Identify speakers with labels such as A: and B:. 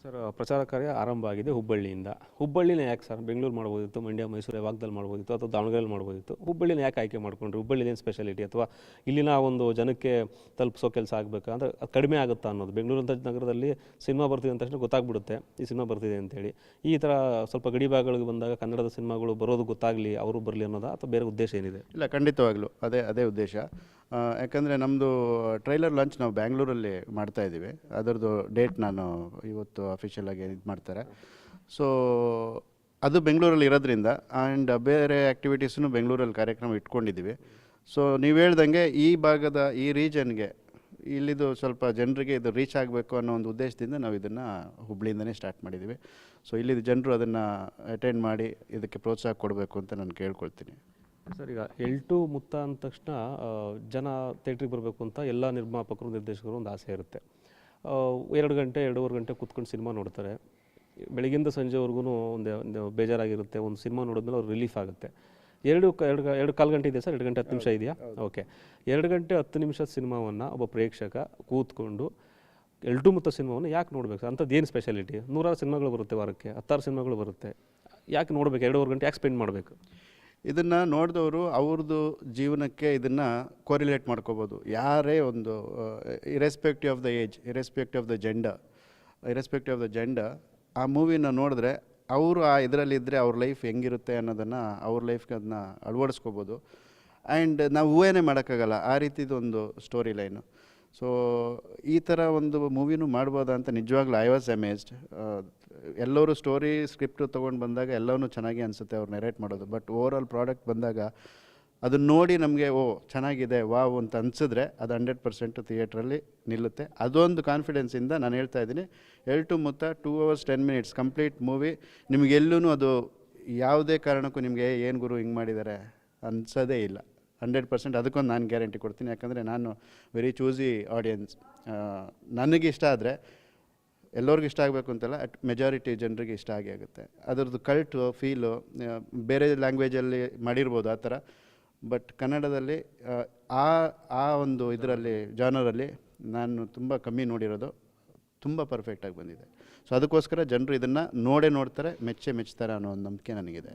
A: Sir ಪ್ರಚಾರ ಕಾರ್ಯ ಆರಂಭ ಆಗಿದೆ ಹುಬ್ಬಳ್ಳಿಯಿಂದ. ಹುಬ್ಬಳ್ಳಿನ ಯಾಕೆ ಸರ್, ಬೆಂಗಳೂರು ಮಾಡ್ಬೋದಿತ್ತು, ಮಂಡ್ಯ, ಮೈಸೂರು, ಯಾವಾಗದಲ್ಲಿ ಮಾಡ್ಬೋದಿತ್ತು, ಅಥವಾ ದಾವಣಗೆರೆಯಲ್ಲಿ ಮಾಡ್ಬೋದಿತ್ತು? ಹುಬ್ಬಳ್ಳಿನ ಯಾಕೆ ಆಯ್ಕೆ ಮಾಡ್ಕೊಂಡ್ರಿ? ಹುಬ್ಬಳ್ಳಿನ ಏನು ಸ್ಪೆಷಾಲಿಟಿ ಅಥವಾ ಇಲ್ಲಿನ ಒಂದು ಜನಕ್ಕೆ ತಲುಪಿಸೋ ಕೆಲಸ ಆಗಬೇಕು? ಅಂದರೆ ಅದು ಕಡಿಮೆ ಆಗುತ್ತಾ ಅನ್ನೋದು. ಬೆಂಗಳೂರು ನಗರದಲ್ಲಿ ಸಿನಿಮಾ ಬರ್ತಿದೆ ಅಂತ ತಕ್ಷಣ ಗೊತ್ತಾಗ್ಬಿಡುತ್ತೆ, ಈ ಸಿನಿಮಾ ಬರ್ತಿದೆ ಅಂತೇಳಿ. ಈ ಥರ ಸ್ವಲ್ಪ ಗಡಿ ಭಾಗಗಳಿಗೆ ಬಂದಾಗ ಕನ್ನಡದ ಸಿನಿಮಾಗಳು ಬರೋದು ಗೊತ್ತಾಗಲಿ, ಅವರು ಬರಲಿ ಅನ್ನೋದಾ ಅಥವಾ ಬೇರೆ ಉದ್ದೇಶ ಏನಿದೆ?
B: ಇಲ್ಲ, ಖಂಡಿತವಾಗ್ಲೂ. ಅದೇ ಅದೇ ಉದ್ದೇಶ. ಯಾಕಂದರೆ ನಮ್ಮದು ಟ್ರೈಲರ್ ಲಾಂಚ್ ನಾವು ಬ್ಯಾಂಗ್ಳೂರಲ್ಲಿ ಮಾಡ್ತಾ ಇದ್ದೀವಿ. ಅದರದ್ದು ಡೇಟ್ ನಾನು ಇವತ್ತು ಅಫಿಷಿಯಲ್ ಆಗಿ ಇದು ಮಾಡ್ತಾರೆ. ಸೊ ಅದು ಬೆಂಗಳೂರಲ್ಲಿ ಇರೋದ್ರಿಂದ ಆ್ಯಂಡ್ ಬೇರೆ ಆ್ಯಕ್ಟಿವಿಟೀಸನ್ನು ಬೆಂಗಳೂರಲ್ಲಿ ಕಾರ್ಯಕ್ರಮ ಇಟ್ಕೊಂಡಿದ್ದೀವಿ. ಸೊ ನೀವು ಹೇಳ್ದಂಗೆ ಈ ಭಾಗದ ಈ ರೀಜನ್ಗೆ ಇಲ್ಲಿದು ಸ್ವಲ್ಪ ಜನರಿಗೆ ಇದು ರೀಚ್ ಆಗಬೇಕು ಅನ್ನೋ ಒಂದು ಉದ್ದೇಶದಿಂದ ನಾವು ಇದನ್ನು ಹುಬ್ಳಿಯಿಂದನೇ ಸ್ಟಾರ್ಟ್ ಮಾಡಿದ್ದೀವಿ. ಸೊ ಇಲ್ಲಿದು ಜನರು ಅದನ್ನು ಅಟೆಂಡ್ ಮಾಡಿ ಇದಕ್ಕೆ ಪ್ರೋತ್ಸಾಹ ಕೊಡಬೇಕು ಅಂತ ನಾನು ಕೇಳ್ಕೊಳ್ತೀನಿ.
A: ಸರ್ ಈಗ ಎಲ್ ಟು ಮುತ್ತ ಅಂದ ತಕ್ಷಣ ಜನ ಥಿಯೇಟ್ರಿಗೆ ಬರಬೇಕು ಅಂತ ಎಲ್ಲ ನಿರ್ಮಾಪಕರು ನಿರ್ದೇಶಕರು ಒಂದು ಆಸೆ ಇರುತ್ತೆ. ಎರಡು ಗಂಟೆ ಎರಡೂವರೆ ಗಂಟೆ ಕೂತ್ಕೊಂಡು ಸಿನಿಮಾ ನೋಡ್ತಾರೆ. ಬೆಳಗಿಂದ ಸಂಜೆವರೆಗೂ ಒಂದು ಒಂದು ಬೇಜಾರಾಗಿರುತ್ತೆ. ಒಂದು ಸಿನಿಮಾ ನೋಡಿದ್ಮೇಲೆ ಅವ್ರು ರಿಲೀಫ್ ಆಗುತ್ತೆ. ಎರಡು ಎರಡು ಎರಡು ಕಾಲು ಗಂಟೆ ಇದೆಯಾ ಸರ್? ಎರಡು ಗಂಟೆ ಹತ್ತು ನಿಮಿಷ ಇದೆಯಾ? ಓಕೆ. ಎರಡು ಗಂಟೆ ಹತ್ತು ನಿಮಿಷ ಸಿನಿಮಾವನ್ನು ಒಬ್ಬ ಪ್ರೇಕ್ಷಕ ಕೂತ್ಕೊಂಡು ಎಲ್ಟು ಮುತ್ತ ಸಿನಿಮಾವನ್ನು ಯಾಕೆ ನೋಡಬೇಕು ಅಂಥದ್ದು ಏನು ಸ್ಪೆಷಾಲಿಟಿ ನೂರಾರು ಸಿನಿಮಾಗಳು ಬರುತ್ತೆ ವಾರಕ್ಕೆ ಹತ್ತಾರು ಸಿನಿಮಾಗಳು ಬರುತ್ತೆ. ಯಾಕೆ ನೋಡಬೇಕು? ಎರಡೂವರೆ ಗಂಟೆ ಯಾಕೆ ಸ್ಪೆಂಡ್ ಮಾಡಬೇಕು?
B: ಇದನ್ನು ನೋಡಿದವರು ಅವ್ರದ್ದು ಜೀವನಕ್ಕೆ ಇದನ್ನು ಕೊರಿಲೇಟ್ ಮಾಡ್ಕೋಬೋದು. ಯಾರೇ ಒಂದು irrespective of the age irrespective of the gender irrespective of the gender ಆ ಮೂವಿನ ನೋಡಿದ್ರೆ ಅವರು ಆ ಇದರಲ್ಲಿದ್ದರೆ ಅವ್ರ ಲೈಫ್ ಹೆಂಗಿರುತ್ತೆ ಅನ್ನೋದನ್ನು ಅವ್ರ ಲೈಫ್ಗೆ ಅದನ್ನ ಅಳವಡಿಸ್ಕೋಬೋದು. ಆ್ಯಂಡ್ ನಾವು ಊಹೆನೇ ಮಾಡೋಕ್ಕಾಗಲ್ಲ, ಆ ರೀತಿದು ಒಂದು ಸ್ಟೋರಿ ಲೈನು ಸೊ ಈ ಥರ ಒಂದು ಮೂವಿನೂ ಮಾಡ್ಬೋದಾ ಅಂತ ನಿಜವಾಗ್ಲೂ ಐ ವಾಸ್ ಅಮೇಸ್ಡ್ ಎಲ್ಲರೂ ಸ್ಟೋರಿ ಸ್ಕ್ರಿಪ್ಟ್ ತೊಗೊಂಡು ಬಂದಾಗ ಎಲ್ಲವೂ ಚೆನ್ನಾಗಿ ಅನಿಸುತ್ತೆ ಅವ್ರು ನೆರೇಟ್ ಮಾಡೋದು. ಬಟ್ ಓವರ್ ಆಲ್ ಪ್ರಾಡಕ್ಟ್ ಬಂದಾಗ ಅದನ್ನ ನೋಡಿ ನಮಗೆ, ಓ, ಚೆನ್ನಾಗಿದೆ, ವಾವ್ ಅಂತ ಅನಿಸಿದ್ರೆ ಅದು ಹಂಡ್ರೆಡ್ ಪರ್ಸೆಂಟ್ ಥಿಯೇಟ್ರಲ್ಲಿ ನಿಲ್ಲುತ್ತೆ. ಅದೊಂದು ಕಾನ್ಫಿಡೆನ್ಸಿಂದ ನಾನು ಹೇಳ್ತಾ ಇದ್ದೀನಿ ಎಲ್ ಟು ಮುತ್ತ two hours ten minutes complete movie ನಿಮಗೆಲ್ಲೂ ಅದು ಯಾವುದೇ ಕಾರಣಕ್ಕೂ ನಿಮಗೆ ಏನು ಗುರು ಹಿಂಗೆ ಮಾಡಿದ್ದಾರೆ ಅನ್ಸೋದೇ ಇಲ್ಲ. ಹಂಡ್ರೆಡ್ ಪರ್ಸೆಂಟ್ ಅದಕ್ಕೊಂದು ನಾನು ಗ್ಯಾರಂಟಿ ಕೊಡ್ತೀನಿ. ಯಾಕಂದರೆ ನಾನು ವೆರಿ ಚೂಸಿ ಆಡಿಯನ್ಸ್ ನನಗಿಷ್ಟ ಆದರೆ ಎಲ್ಲರಿಗೂ ಇಷ್ಟ ಆಗಬೇಕು ಅಂತಲ್ಲ ಅಟ್ ಮೆಜಾರಿಟಿ ಜನರಿಗೆ ಇಷ್ಟ ಆಗಿ ಆಗುತ್ತೆ. ಅದರದ್ದು ಕಲ್ಟು ಫೀಲು ಬೇರೆ ಲ್ಯಾಂಗ್ವೇಜಲ್ಲಿ ಮಾಡಿರ್ಬೋದು ಆ ಥರ. ಬಟ್ ಕನ್ನಡದಲ್ಲಿ ಆ, ಆ ಒಂದು ಇದರಲ್ಲಿ ಜಾನರಲ್ಲಿ ನಾನು ತುಂಬ ಕಮ್ಮಿ ನೋಡಿರೋದು. ತುಂಬ ಪರ್ಫೆಕ್ಟಾಗಿ ಬಂದಿದೆ. ಸೊ ಅದಕ್ಕೋಸ್ಕರ ಜನರು ಇದನ್ನು ನೋಡೇ ನೋಡ್ತಾರೆ ಮೆಚ್ಚೆ ಮೆಚ್ತಾರೆ ಅನ್ನೋ ಒಂದು ನಂಬಿಕೆ ನನಗಿದೆ.